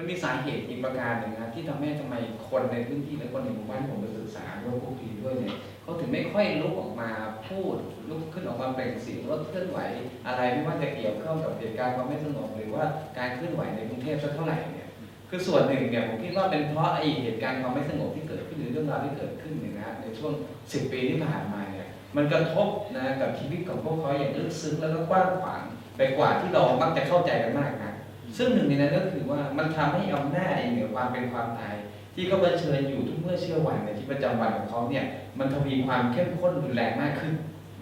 มันมีสาเหตุอีกประการหนึ่งนะครับที่ทำให้ทำไมคนในพื้นที่และคนในหมู่บ้านผมไปศึกษาด้วยพวกทีด้วยเนี่ยเขาถึงไม่ค่อยลุกออกมาพูดลุกขึ้นออกมาเปล่งเสียงลดเคลื่อนไหว อะไรไม่ว่าจะเกี่ยวข้องกับเหตุการณ์ความไม่สงบหรือว่าการเคลื่อนไหวในกรุงเทพสักเท่าไหร่เนี่ยคือส่วนหนึ่งเนี่ยผมคิดว่าเป็นเพราะไอเหตุการณ์ความไม่สงบที่เกิดขึ้นหรือเรื่องราวที่เกิดขึ้นเนี่ยนะในช่วง 10 ปีที่ผ่านมาเนี่ยมันกระทบนะกับชีวิตของพวกเขาอย่างลึกซึ้งแล้วก็กว้างขวางไปกว่าที่เรามักจะเข้าใจกันมากนะ ซึ่งหนึ่งในนั้นก็คือว่ามันทำให้อำนาจเหนือความเป็นความตาย ที่เขาเผชิญอยู่ทุกเมื่อเชื่อวันในชีวิตประจำวันของเขาเนี่ยมันทวีความเข้มข้นรุนแรงมากขึ้น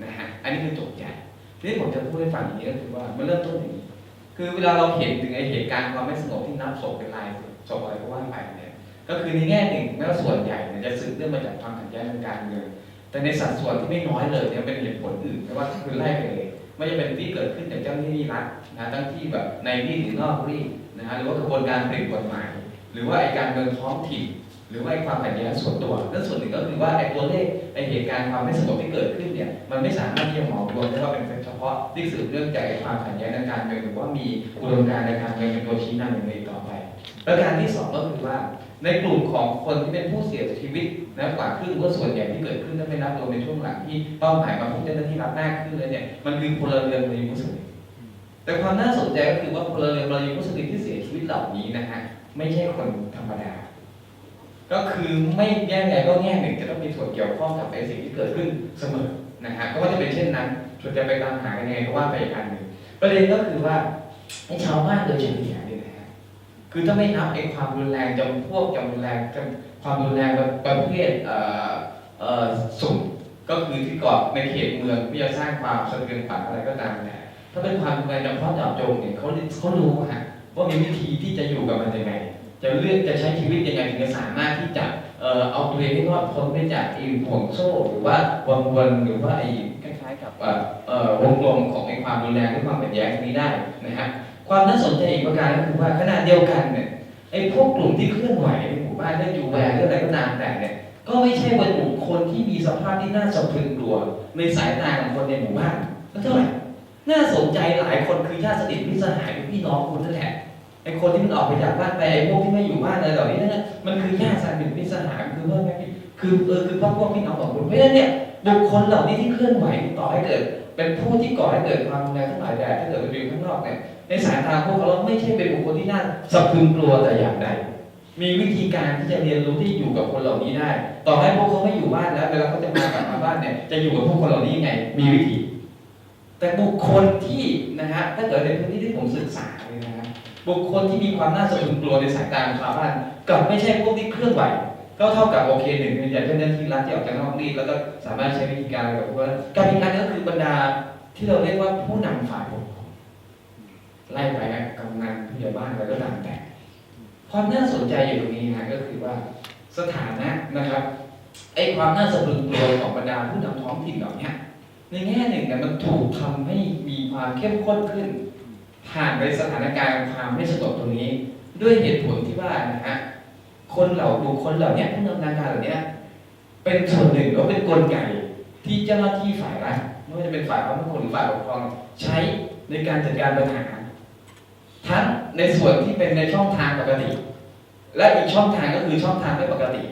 นะฮะอันนี้คือโจทย์ใหญ่ที่ผมจะพูดให้ฟังอย่างนี้ก็คือว่ามันเริ่มต้นอย่างนี้คือเวลาเราเห็นถึงไอเหตุการณ์ความไม่สงบที่นับศพเป็นรายศพอะไรก็ว่าไปเนี่ยก็คือในแง่หนึ่งแม้ว่าส่วนใหญ่เนี่ยจะสืบเนื่องมาจากความขัดแย้งทางการเมืองแต่ในสัดส่วนที่ไม่น้อยเลยเนี่ยเป็นเหตุผลอื่นไม่ว่าคือไล่ไปเลย ไม่ว่าจะเป็นที่เกิดขึ้นจากเจ้าหน้าที่รัฐนะทั้งที่แบบในรีดหรือนอกรีดนะฮะหรือว่ากระบวนการผลิตกฎหมาย หรือว่าไอการเมืองท้องถิ่นหรือว่าไอความขัดแย้งส่วนตัวและส่วนหนึ่งก็คือว่าไอตัวเลขไอเหตุการณ์ความไม่สงบที่เกิดขึ้นเนี่ยมันไม่สามารถที่จะหมารวมได้ว่าเป็นเฉพาะที่สืบเนื่องจากไอความขัดแย้งทางการเมืองหรือว่ามีอุดมการณ์ในการเมืองเป็นตัวชี้นำอย่างไรต่อไป ประการที่สองก็คือว่า ในกลุ่มของคนที่เป็นผู้เสียชีวิตนะกว่าครึ่งว่าส่วนใหญ่ที่เกิดขึ้นถ้าไม่นับรวมในช่วงหลังที่เป้าหมายมาพวกเจ้าหน้าที่รับหน้าขึ้นเลยเนี่ยมันคือพลเรือนในมุสลิมแต่ความน่าสนใจก็คือว่าพลเรือนในมุสลิมที่เสียชีวิตเหล่านี้นะฮะไม่ใช่คนธรรมดา ก็คือไม่แง่ใดก็แง่หนึ่งจะต้องมีส่วนเกี่ยวข้องกับไอ้สิ่งที่เกิดขึ้นเสมอนะฮะก็ว่าจะเป็นเช่นนั้นส่วนจะไปตามหากันยังไงก็ว่าไปอีกอันหนึ่งประเด็นก็คือว่าไอ้ชาวบ้านโดยเฉลี่ย คือถ้าไม่นับไอ้ความรุนแรงจำพวกจำรุนแรงจำความรุนแรงประเภทเอ่เอสุ่มก็คือที่ก่อในเขตเมืองเพื่จะสร้างความสะเทือนขวัญอะไรก็ตามแต่ถ้าเป็นความรุนแรงจำเพาะจาะจงเนี่ยเขาเขารู้ฮะว่ามีวิธีที่จะอยู่กับมันยังไงจะเลือกจะใช้ชีวิตยังไงถึงจะสามารถที่จะเอ่อเอาตัวเองให้รอดพ้นไปจากไอ้ห่วงโซ่หรือว่าวังวนหรือว่าไอ้คล้ายๆกับเอ่อวงกลมของไอ้ความรุนแรงหรือความขัดแย้งนี้ได้นะฮะ ความน่าสนใจอีกประการก็คือว่าขณะเดียวกันเนี่ยไอ้พวกกลุ่มที่เคลื่อนไหวในหมู่บ้านเรื่องอยู่แวร์เรื่องอะไรก็ตามแต่เนี่ยก็ไม่ใช่เป็นบุคคลที่มีสภาพที่น่าสะพรึงกลัวในสายตาของคนในหมู่บ้านก็เท่าไหร่น่าสนใจหลายคนคือญาติสนิทพี่สหายพี่น้องคุณนั่นแหละไอ้คนที่มันออกไปจากบ้านไปไอ้พวกที่ไม่อยู่บ้านอะไรเหล่านี้นั่นมันคือญาติสนิทพี่สหายคือว่าไงคือเออคือพวกพวกพี่น้องของคุณเพราะฉะนั้นเนี่ยบุคคลเหล่านี้ที่เคลื่อนไหวต่อให้เกิด เป็นผู้ที่ก่อให้เกิดความรุนแรงทั้งหลายแดดถ้าเกิดไปดูข้างนอกเนี่ยในสายตาพวกเขาไม่ใช่เป็นบุคคลที่น่าสะพรึงกลัวแต่อย่างใดมีวิธีการที่จะเรียนรู้ที่อยู่กับคนเหล่านี้ได้ ต่อให้พวกเขาไม่อยู่บ้านแล้วเวลาเขาจะมากลับมาบ้านเนี่ยจะอยู่กับพวกคนเหล่านี้ยังไง มีวิธี แต่บุคคลที่นะฮะถ้าเกิดในพื้นที่ที่ผมศึกษาเลยนะฮะบุคคลที่มีความน่าสะพรึงกลัวในสายตาของชาวบ้านกลับไม่ใช่พวกที่เคลื่อนไหว ก็เท่ากับโอเคหนึ่งเป็นอย่างเช่นที่รัฐที่ออกจากนอกรีดแล้วก็สามารถใช้วิธีการแบบว่าการมีการก็คือบรรดาที่เราเรียกว่าผู้นำฝ่ายปกครองไล่ไปอะกำนันผู้ใหญ่บ้านอะไรก็ตามแต่ความน่าสนใจอยู่ตรงนี้ฮะก็คือว่าสถานะนะครับไอ้ความน่าสะพรึงกลัวของบรรดาผู้นำท้องถิ่นเหล่านี้ในแง่หนึ่งเนี่ยมันถูกทำให้มีความเข้มข้นขึ้นผ่านไปสถานการณ์ความไม่สงบตรงนี้ ด้วยเหตุผลที่ว่านะฮะ คนเหล่าบุคคลเหล่านี้ผู้นำนาการเหล่านี้เป็นส่วนหนึ่งหรือเป็นกลไกที่เจ้าหน้าที่ฝ่ายรัฐไม่ว่าจะเป็นฝ่ายความมั่นคงหรือฝ่ายปกครองใช้ในการจัดการปัญหา ทั้งในส่วนที่เป็นในช่องทางปกติ และอีกช่องทางก็คือช่องทางไม่ปกติ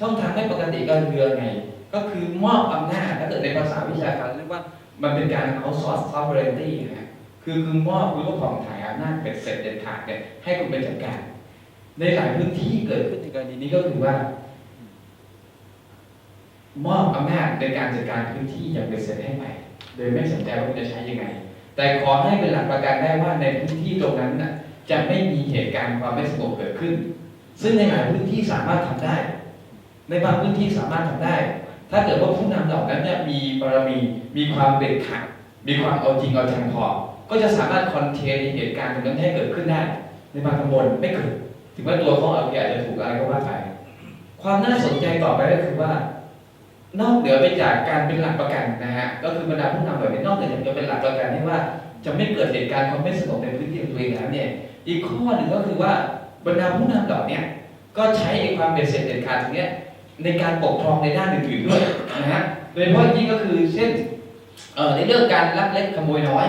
ช่องทางไม่ปกติก็คือยังไง ก็คือมอบอำนาจถ้าเกิดในภาษาวิชาการเรียกว่ามันเป็นการ outsource sovereignty นะคือคือมอบหรือว่าผ่องถ่ายอำนาจเป็นเสร็จเด็ดขาดเนี่ยให้คุณไปจัดการ ในหลายพื้นที่เกิดขึ้นในกรณีนี้ก็คือว่า มอบอำนาจในการจัดการพื้นที่อย่างเป็นเสร็จให้ไปโดยไม่สนใจว่าคุณจะใช้ยังไง แต่ขอให้เป็นหลักประกันได้ว่าในพื้นที่ตรงนั้นน่ะ จะไม่มีเหตุการณ์ความไม่สงบเกิดขึ้น ซึ่งในหลายพื้นที่สามารถทำได้ ในบางพื้นที่สามารถทำได้ ถ้าเกิดว่าผู้นำเหล่านั้นเนี่ยมีบารมีมีความเด็ดขาดมีความเอาจริงเอาจังพอก็จะสามารถคอนเทนเหตุการณ์ตรงนั้นให้เกิดขึ้นได้ ในบางตำบลไม่เกิด ถึงว่าตัวเขาเอาอาจจะถูกอะไรก็ว่าไป ความน่าสนใจต่อไปก็คือว่า นอกเหนือไปจากการเป็นหลักประกันนะฮะ ก็คือบรรดาผู้นำแบบนี้นอกเหนือจากจะเป็นหลักประกันที่ว่า จะไม่เกิดเหตุการณ์ความไม่สงบในพื้นที่ของตัวเองแล้วเนี่ย อีกข้อหนึ่งก็คือว่าบรรดาผู้นำเหล่าเนี้ก็ใช้ไอ้ความเบ็ดเสร็จเด็ดขาดตรงเนี้ยในการปกครองในด้านอื่นๆด้วยนะฮะ โดยเฉพาะยิ่งก็คือเช่นเอ่อในเรื่องการลักเล็กขโมยน้อย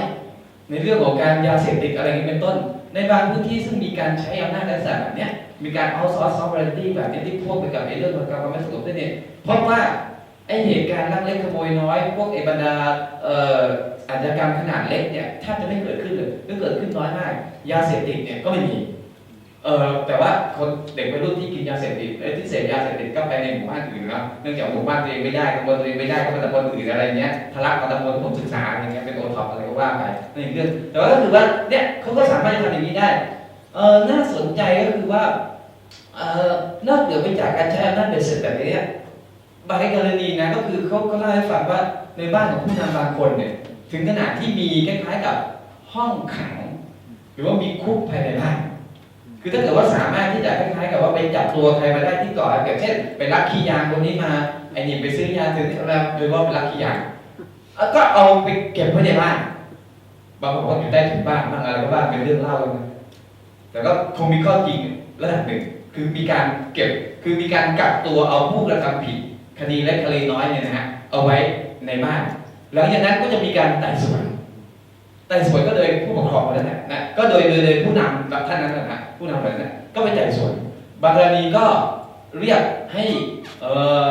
ในเรื่องของการยาเสพติดอะไรอย่างนี้เป็นต้น ในบางพื้นที่ซึ่งมีการใช้อำนาจลักษณะแบบนี้มีการเอาซอร์สซอฟต์แวร์ตี้แบบนี้ที่พ่วงไปกับไอ้เรื่องของการความไม่สงบด้วยเนี่ยเพราะว่าไอ้เหตุการณ์ลักเล็กขโมยน้อย พวกไอ้บรรดาเอ่ออาชญากรรมขนาดเล็กเนี่ยแทบจะไม่เกิดขึ้นเลยหรือเกิดขึ้นน้อยมาก ยาเสพติดเนี่ยก็ไม่มี เออแต่ว่าคนเด็กวัยรุ่นที่กินยาเสพติดเอ้ยที่เสพยาเสพติดก็ไปในหมู่บ้านอื่นนะเนื่องจากหมู่บ้านตัวเองไม่ได้ตำบลตัวเองไม่ได้ก็ไปตำบลอื่นอะไรเงี้ยทะลักมาตำบลผมศึกษาอะไรเงี้ยเป็นโอท็อปอะไรก็ว่าไปนั่นอีกเรื่องแต่ว่าก็คือว่าเนี่ยเขาก็สามารถจะทำอย่างนี้ได้เออน่าสนใจก็คือว่าเออนอกเหนือไปจากการใช้อำนาจเบ็ดเสร็จแบบนี้บางกรณีนะก็คือเขาก็เล่าให้ฟังว่าในบ้านของผู้นำบางคนเนี่ยถึงขนาดที่มีคล้ายๆกับห้องขัง หรือว่ามีคุกภายในบ้าน คือถ้าเกิดว่าสามารถที่จะคล้ายๆกับว่าไปจับตัวใครมาได้ที่ก่อเหตุอย่างเช่นไปลักขี้ยางคนนี้มาไอ้นี่ไปซื้อยาซื้อแล้วโดยว่าไปลักขี้ยางก็เอาไปเก็บไว้ในบ้านบางคนก็อยู่ใต้ถุนบ้านบางอะไรก็บ้างเป็นเรื่องเล่ากันนะแต่ก็คงมีข้อจริงระดับหนึ่งคือมีการเก็บคือมีการกักตัวเอาผู้กระทำผิดคดีเล็กคดีน้อยเนี่ยนะฮะเอาไว้ในบ้านหลังจากนั้นก็จะมีการไต่สวนไต่สวนก็โดย ผู้ปกครองนั่นนะก็โดยโดยโดยผู้นำแบบท่านนั้นนะฮะผู้นำแบบนั้นก็ไปไต่สวนบางกรณีก็เรียกให้เอ่อ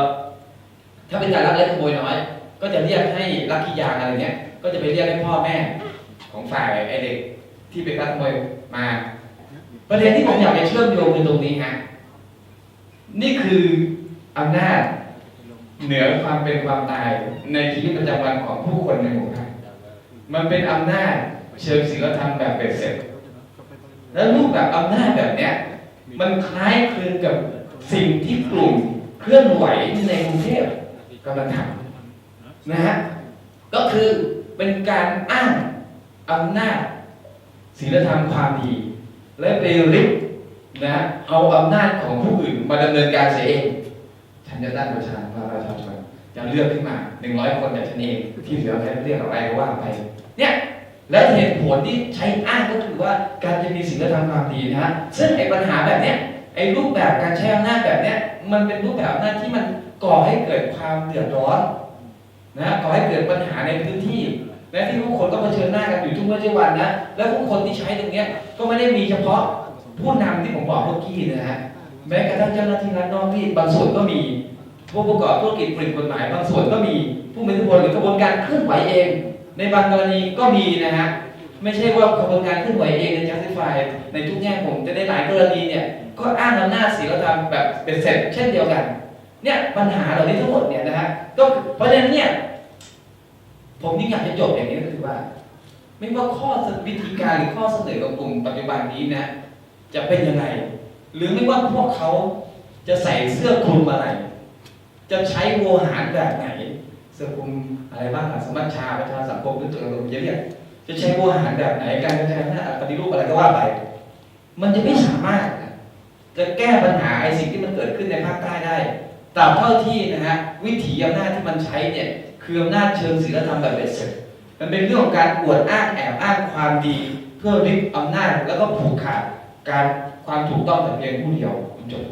ถ้าเป็นการลักเล็กขโมยน้อย ก็จะเรียกให้ลักขี้ยางอะไรเงี้ยก็จะไปเรียกให้พ่อแม่ของฝ่ายไอเด็กที่เป็นลักขโมยมา ประเด็นที่ผมอยากจะเชื่อมโยงคือตรงนี้ฮะนี่คืออำนาจเหนือความเป็นความตายในชีวิตประจำวันของผู้คนในหมู่บ้านมันเป็นอำนาจ เชิงศีลธรรมแบบเบ็ดเสร็จ แล้วรูปแบบอำนาจแบบเนี้ยมันคล้ายคลึงกับสิ่งที่กลุ่มเคลื่อนไหวในกรุงเทพกำลังทำนะฮะก็คือเป็นการอ้างอำนาจศีลธรรมความดี และไปริบนะเอาอำนาจของผู้อื่นมาดำเนินการเสียเองฉันจะตั้งประชาประชาชนจะเลือกขึ้นมาหนึ่งร้อยคนจากฉันเองที่เหลือใครเรียกอะไรก็ว่าไป เนี่ย และเหตุผลที่ใช้อ้างก็คือว่าการจะมีศีลธรรมความดีนะฮะซึ่งไอ้ปัญหาแบบเนี้ยไอ้รูปแบบการใช้อำนาจแบบเนี้ยมันเป็นรูปแบบอำนาจที่มันก่อให้เกิดความเดือดร้อนนะก่อให้เกิดปัญหาในพื้นที่ และที่ผู้คนก็เผชิญหน้ากันอยู่ทุกวันทุกวันนะและผู้คนที่ใช้ตรงเนี้ยก็ไม่ได้มีเฉพาะผู้นำที่ผมบอกเมื่อกี้นะฮะแม้กระทั่งเจ้าหน้าที่รัฐนอกที่บางส่วนก็มีผู้ประกอบธุรกิจผลิตกฎหมายบางส่วนก็มีผู้มีอิทธิพลหรือกระบวนการเคลื่อนไหวเอง ในบางกรณีก็มีนะฮะไม่ใช่ว่ากระบวนการเคลื่อนไหวเองใน justify ในทุกแง่ผมจะได้หลายกรณีเนี่ยก็อ้างอำนาจศีลธรรมแบบเป็นเสร็จเช่นเดียวกันเนี่ยปัญหาเหล่านี้ทั้งหมดเนี่ยนะฮะก็เพราะฉะนั้นเนี่ยผมยิ่งอยากจะจบอย่างนี้ก็คือว่า ไม่ว่าข้อวิธีการหรือข้อเสนอของกลุ่มปัจจุบันนี้นะ จะเป็นยังไง หรือไม่ว่าพวกเขาจะใส่เสื้อคลุมอะไร จะใช้โวหารแบบไหน สื้อคลุมอะไรบ้างสมัชชาประชาสังคมหรือตัวเราจะเรียกจะใช้โวหารแบบไหนการกระจาอำนาปฏิรูปอะไรก็ว่าไป มันจะไม่สามารถ จะแก้ปัญหาไอ้สิ่งที่มันเกิดขึ้นในภาคใต้ได้ตราบเท่าที่นะฮะวิถีอำนาจที่มันใช้เนี่ยคืออำนาจเชิงศีลธรรมแบบเบ็ดเสร็จมันเป็นเรื่องของการอวดอ้างแอบอ้างความดี เพื่อริบอำนาจแล้วก็ผูกขาดการความถูกต้องแต่เพียงผู้เดียวคุณจบ